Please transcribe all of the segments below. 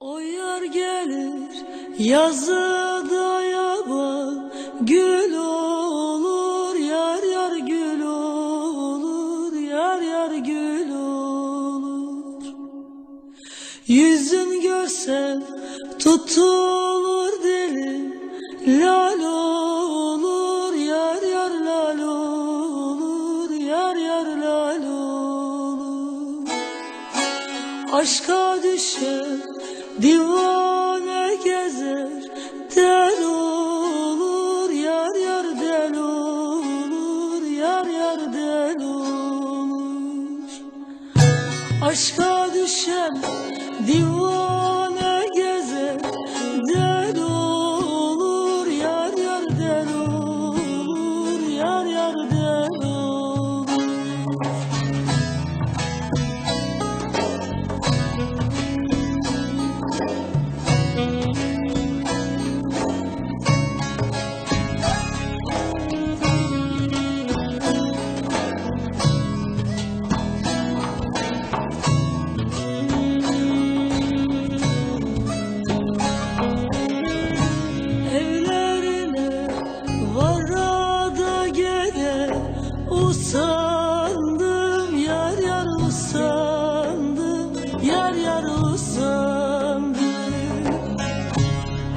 O yar gelir yazı dayaba gül olur yar yar gül olur yar yar gül olur. Yüzün görsem tutulur dilim lal olur yar yar lal olur yar yar lal olur. Aşka düşer divane gezer Del olur yar yar del olur Yar yar del olur. Aşka düşen divane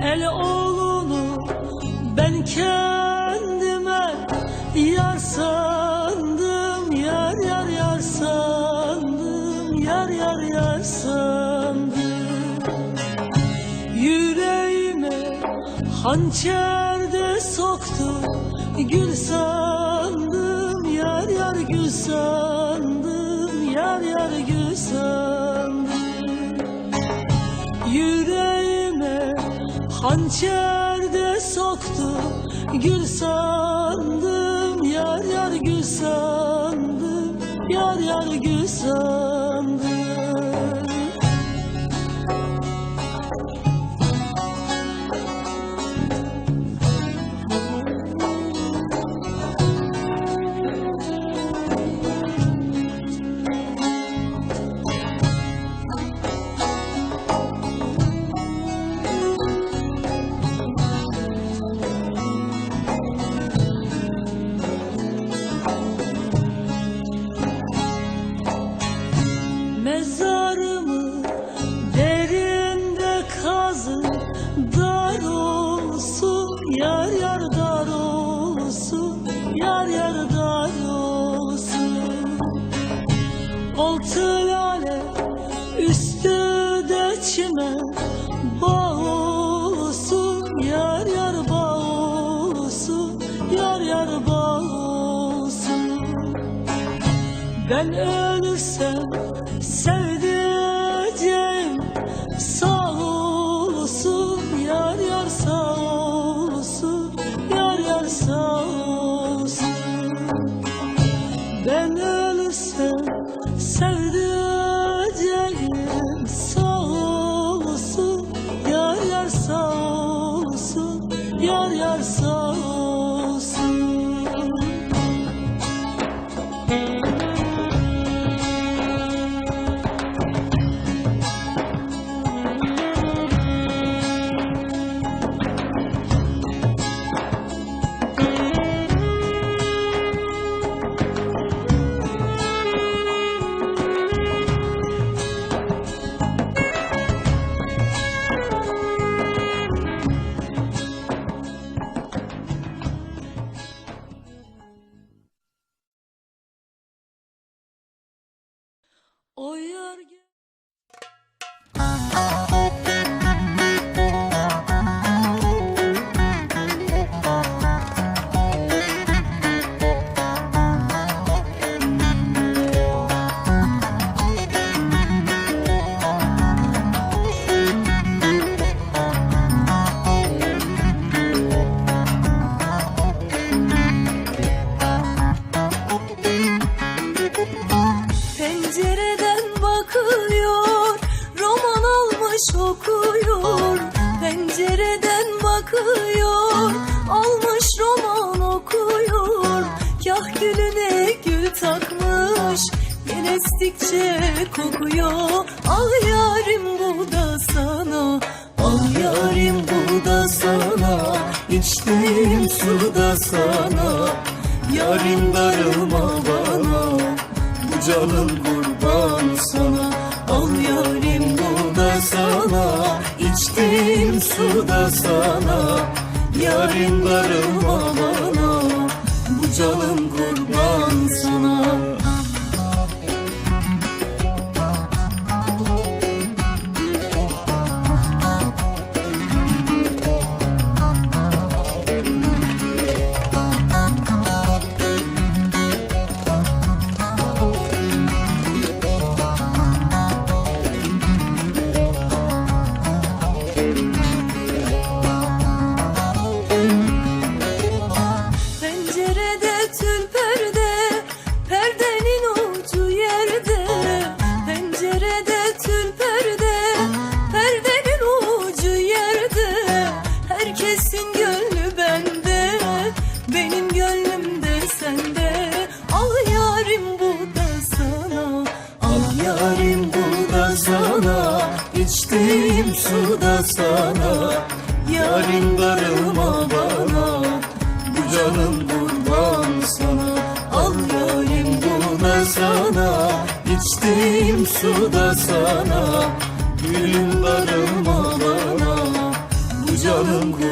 El oğlunu ben kendime yar sandım yar yar yar sandım yar yar yar sandım. Yüreğime hançer de soktu Gül sandım yar yar gül sandım hançer de soktu Gül sandım yar yar gül sandım Yar yar gül sandım ben ölürsem O estikçe kokuyor. Al yarim bu da sana. Al yarim bu da sana. İçtiğim su da sana. Yarim darılma bana. Bu canım kurban sana. Al yarim bu da sana. İçtiğim su da sana. Yarim darılma bana. Bu canım kurban sana. İçtiğim su da sana, yarim darılma bana. Bu canım kurban sana Al yarim bu sana İçtiğim su da sana Gülüm darılma bana Bu canım kurban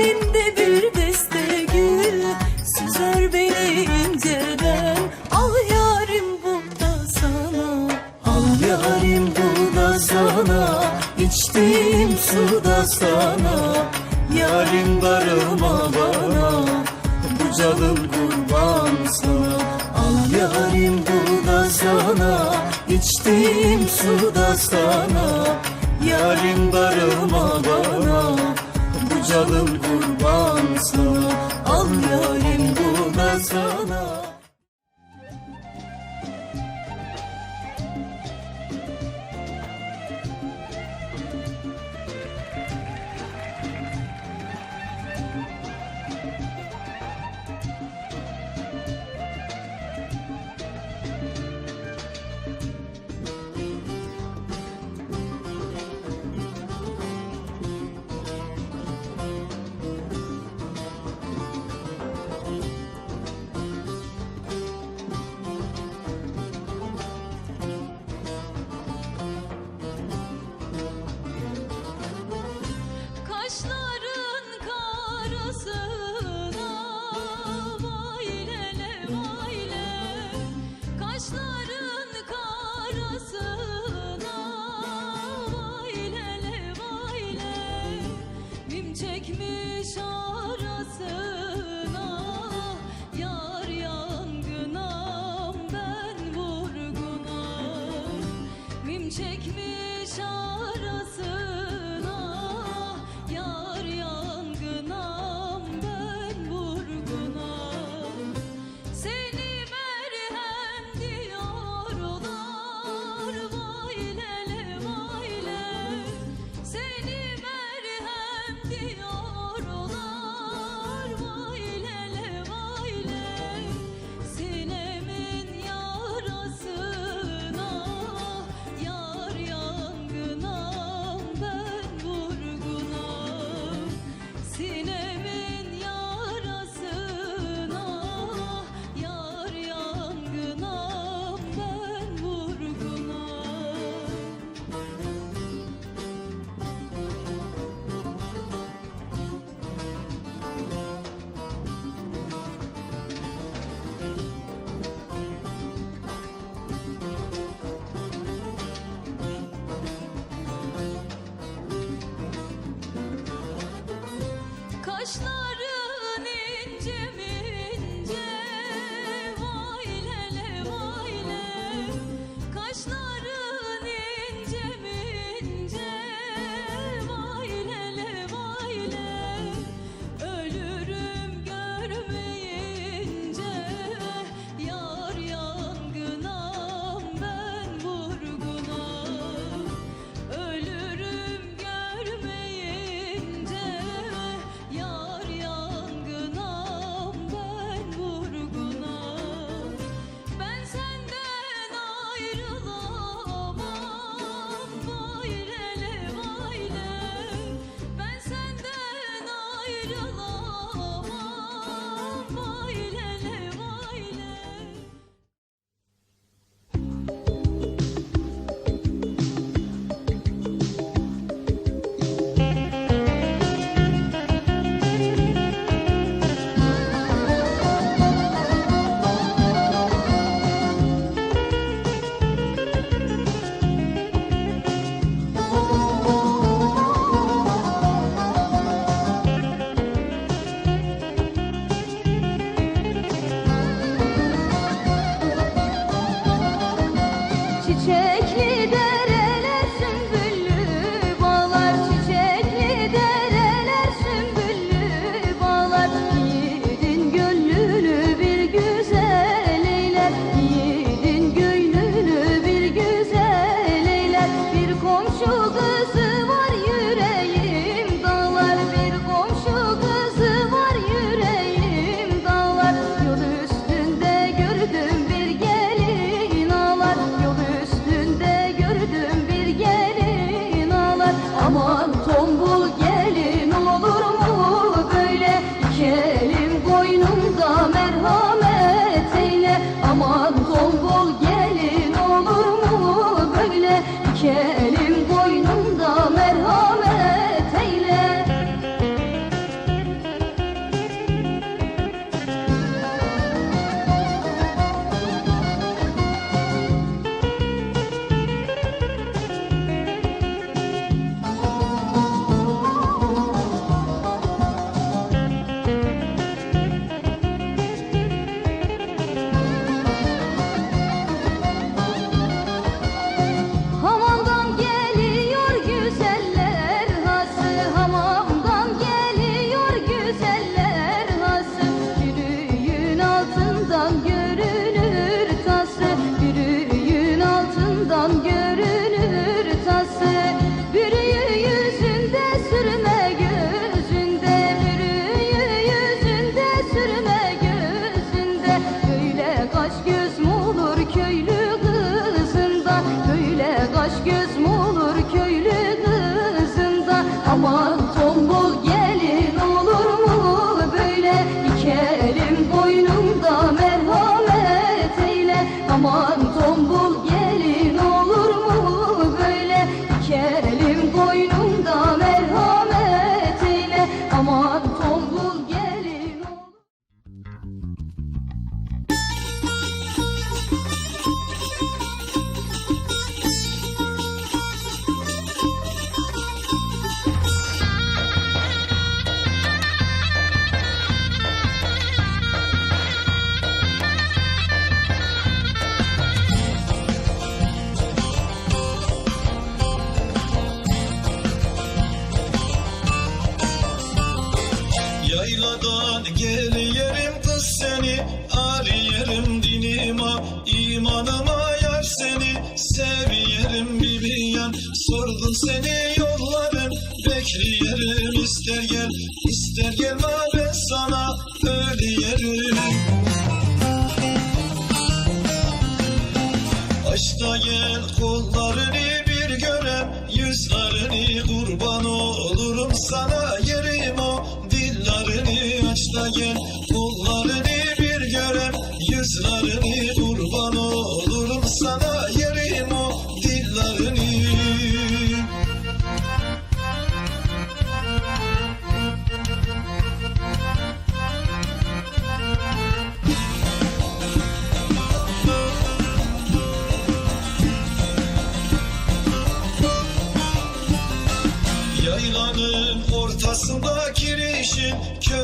Elinde bir deste gül Süzer beni inceden Al yarim bu da sana Al yarim bu da sana. İçtiğim su da sana Yarim darılma bana. Bu canım kurban sana Al yarim bu da sana. İçtiğim su da sana çiçekli Deli yerim kız seni Ariyerim dinima imanıma yar seni Seviyerim bibiyen Sordum seni yolların Bekleyerim ister gel ister gelme ben sana Ölüyerim Açta gel kollarını bir görem Yüzlerini kurban olurum sana. Yerim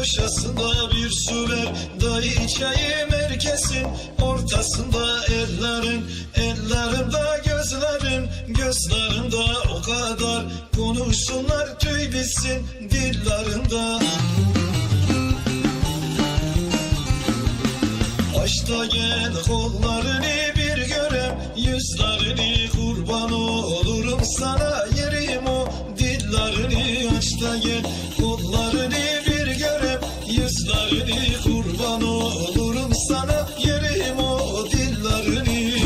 Köşesinde bir su ver. Dayı çayı merkezin Ortasında ellerin. Ellerimde gözlerin Gözlerinde o kadar. Konuşsunlar tüy bitsin Dillerinde. Açta gel kollarını bir görem Yüzlerini kurban olurum sana. Yerim o Dillerini aç da gel Yüzlerini kurban olurum sana yerim o dillerini.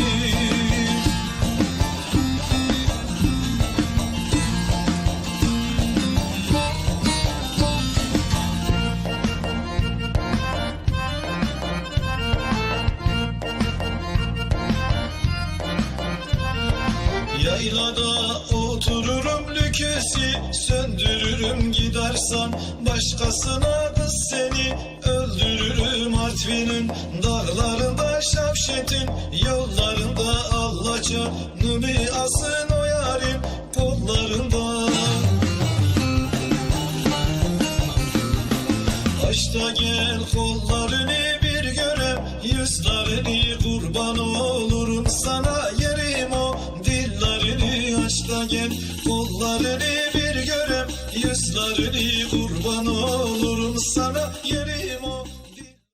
Yaylada otururum lüküsü Söndürürüm gidersen Başkasına Dağlarında Şavşet'in Yollarında Allaça Numi asın o yarim Kollarında. Açta gel kollarını bir görem Yüzlerini kurban olurum sana. Yerim o Dillerini aç da gel kollarını bir görem Yüzlerini